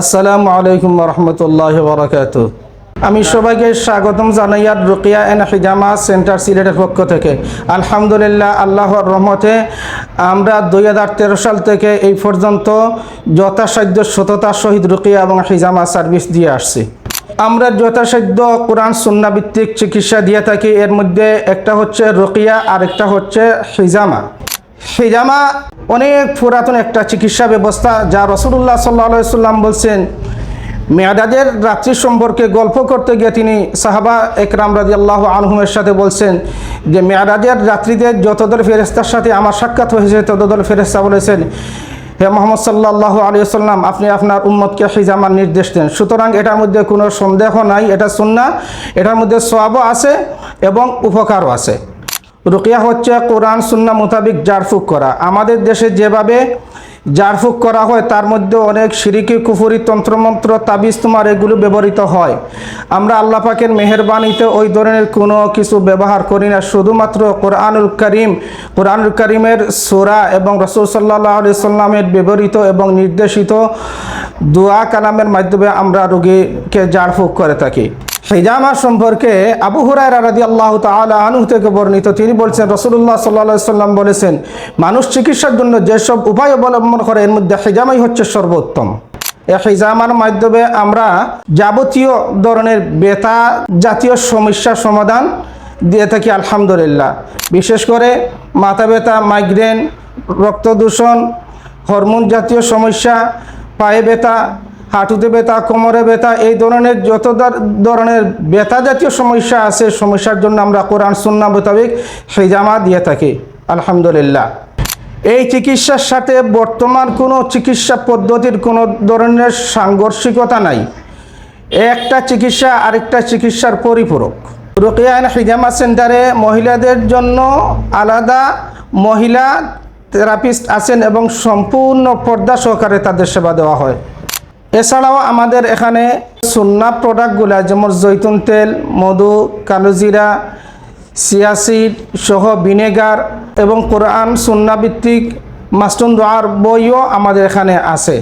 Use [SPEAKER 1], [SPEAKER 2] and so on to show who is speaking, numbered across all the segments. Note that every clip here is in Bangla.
[SPEAKER 1] আসসালামু আলাইকুম রহমতুল্লাহ বরাকাত আমি সবাইকে স্বাগতম জানাই আর রুকিয়া এন হিজামা সেন্টার সিলেটের পক্ষ থেকে। আলহামদুলিল্লাহ, আল্লাহর রহমতে আমরা দুই হাজার তেরো সাল থেকে এই পর্যন্ত যথাসাধ্য সততার সহিত রুকিয়া এবং হিজামা সার্ভিস দিয়ে আসছি। আমরা যথাসাধ্য কোরআন সুন্নাভিত্তিক চিকিৎসা দিয়ে থাকি। এর মধ্যে একটা হচ্ছে রুকিয়া আর একটা হচ্ছে হিজামা। হিজামা অনেক পুরাতন একটা চিকিৎসা ব্যবস্থা যা রসুল্লাহ সাল্লা সাল্লাম বলছেন। মেয়াদাদের রাত্রি সম্পর্কে গল্প করতে গিয়ে তিনি সাহাবা একরাম রাজি আল্লাহ আনহুমের সাথে বলছেন যে মেয়াদাদের রাত্রিতে যতদল ফেরেস্তার সাথে আমার সাক্ষাৎ হয়েছে, ততদল ফেরেস্তা বলেছেন, হে মোহাম্মদ সাল্লাহ আলিয়াল্লাম আপনি আপনার উম্মতকে হিজামার নির্দেশ দেন। সুতরাং এটার মধ্যে কোনো সন্দেহ নাই, এটা সুন্না এটার মধ্যে সোয়াবও আছে এবং উপকারও আছে। রুকিয়া হচ্ছে কোরআন, সুন্না মোতাবিক জারফুক করা। আমাদের দেশে যেভাবে জারফুক করা হয়, তার মধ্যে অনেক সিরিকি, কুফুরি, তন্ত্রমন্ত্র, তাবিজ তোমার এগুলো ব্যবহৃত হয়। আমরা আল্লাহ পাকের মেহরবানিতে ওই ধরনের কোনো কিছু ব্যবহার করি না। শুধুমাত্র কোরআনুল করিম, কোরআনুল করিমের সোরা এবং রসুল সাল্লাহ সাল্লামের ব্যবহৃত এবং নির্দেশিত দোয়া কালামের মাধ্যমে আমরা রোগীকে জারফুক করে থাকি। হিজামা সম্পর্কে আবু হুরায় রাদি আল্লাহ তালা আনু থেকে বর্ণিত, তিনি বলছেন রসুল্লাহ সাল্লা সাল্লাম বলেছেন, মানুষ চিকিৎসার জন্য যেসব উপায় অবলম্বন করে, এর মধ্যে হিজামাই হচ্ছে সর্বোত্তম। এই হিজামার মাধ্যমে আমরা যাবতীয় ধরনের বেতা জাতীয় সমস্যার সমাধান দিয়ে থাকি, আলহামদুলিল্লাহ। বিশেষ করে মাথা ব্যথা মাইগ্রেন রক্ত দূষণ হরমোন জাতীয় সমস্যা, পায়ে ব্যথা হাঁটুতে ব্যথা, কোমরে ব্যথা, এই ধরনের যত ধরনের ব্যথা জাতীয় সমস্যা আছে, সমস্যার জন্য আমরা কোরআন সুন্না মোতাবেক হিজামা দিয়ে থাকি। আলহামদুলিল্লাহ। এই চিকিৎসার সাথে বর্তমান কোনো চিকিৎসা পদ্ধতির কোনো ধরনের সাংঘর্ষিকতা নাই। একটা চিকিৎসা আরেকটা চিকিৎসার পরিপূরক। রোকেয়ান হিজামা সেন্টারে মহিলাদের জন্য আলাদা মহিলা থেরাপিস্ট আছেন এবং সম্পূর্ণ পর্দা সহকারে তাদের সেবা দেওয়া হয়। এছাড়াও আমাদের এখানে সুন্না প্রোডাক্টগুলো যেমন জৈতুন তেল, মধু, কালোজিরা সিয়াসিড সহ ভিনেগার এবং কোরআন সুন্নাভিত্তিক মাস্টুন দোয়ার বইও আমাদের এখানে আছে।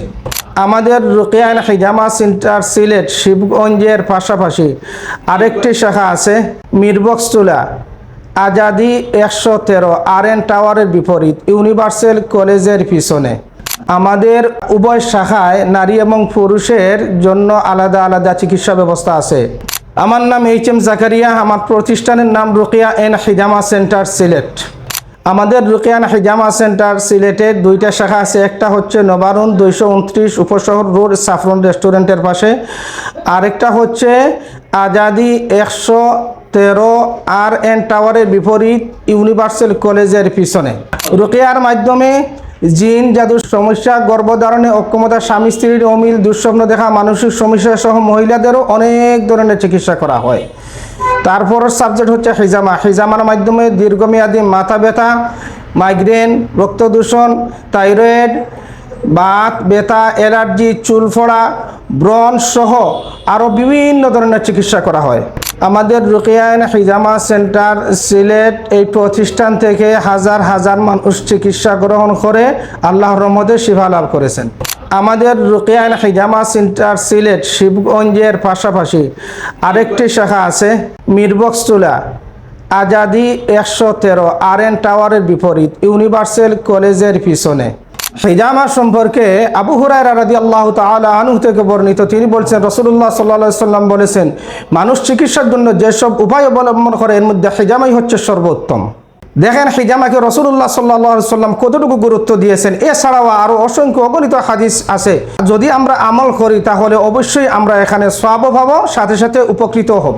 [SPEAKER 1] আমাদের রুকিয়ান হিজামা সেন্টার সিলেট শিবগঞ্জের পাশাপাশি আরেকটি শাখা আছে, মিরবক্সতুলা। আজাদি একশো তেরো, আর এন টাওয়ারের বিপরীত, ইউনিভার্সাল কলেজের পিছনে। আমাদের উভয় শাখায় নারী এবং পুরুষের জন্য আলাদা আলাদা চিকিৎসা ব্যবস্থা আছে। আমার নাম এইচ এম জাকারিয়া, আমার প্রতিষ্ঠানের নাম রুকিয়া এন হিজামা সেন্টার, সিলেট। আমাদের রুকিয়ান হিজামা সেন্টার সিলেটের দুইটা শাখা আছে, একটা হচ্ছে নবারুন দুইশো উনত্রিশ উপশহর রোড সাফরন রেস্টুরেন্টের পাশে। আরেকটা হচ্ছে আজাদি একশো তেরো আর এন টাওয়ারের বিপরীত ইউনিভার্সাল কলেজের পিছনে। রুকিয়ার মাধ্যমে জিন, জাদুর সমস্যা, গর্ভধারণে অক্ষমতা, স্বামী স্ত্রীর অমিল, দুঃস্বপ্ন দেখা, মানসিক সমস্যা সহ মহিলাদেরও অনেক ধরনের চিকিৎসা করা হয়। তারপর সাবজেক্ট হচ্ছে হিজামা। হিজামার মাধ্যমে দীর্ঘমেয়াদী মাথা ব্যথা মাইগ্রেন রক্ত দূষণ থাইরয়েড বাত, ব্যথা, অ্যালার্জি চুল ফোড়া ব্রণ সহ আরও বিভিন্ন ধরনের চিকিৎসা করা হয়। আমাদের রুকিয়ান হিজামা সেন্টার, সিলেট এই প্রতিষ্ঠান থেকে হাজার হাজার মানুষ চিকিৎসা গ্রহণ করে আল্লাহ রহমতে শিফা লাভ করেছেন। আমাদের রুকিয়ান হিজামা সেন্টার সিলেট, শিবগঞ্জের পাশাপাশি আরেকটি শাখা আছে, মিরবক্সতুলা। আজাদি একশো তেরো, আর এন টাওয়ারের বিপরীত, ইউনিভার্সাল কলেজের পিছনে। হিজামা সম্পর্কে আবু হুরায় রাদি আল্লাহ তালা আনু থেকে বর্ণিত, তিনি বলছেন রসুল্লাহ সাল্লা সাল্লাম বলেছেন, মানুষ চিকিৎসার জন্য যেসব উপায় অবলম্বন করে, এর মধ্যে হিজামাই হচ্ছে সর্বোত্তম। দেখেন, হিজামাকে রসুল্লাহ সাল্লাহ সাল্লাম কতটুকু গুরুত্ব দিয়েছেন, এছাড়াও আরও অসংখ্য অগণিত হাদিস আছে। যদি আমরা আমল করি, তাহলে অবশ্যই আমরা এখানে সব পাবো সাথে সাথে উপকৃত হব।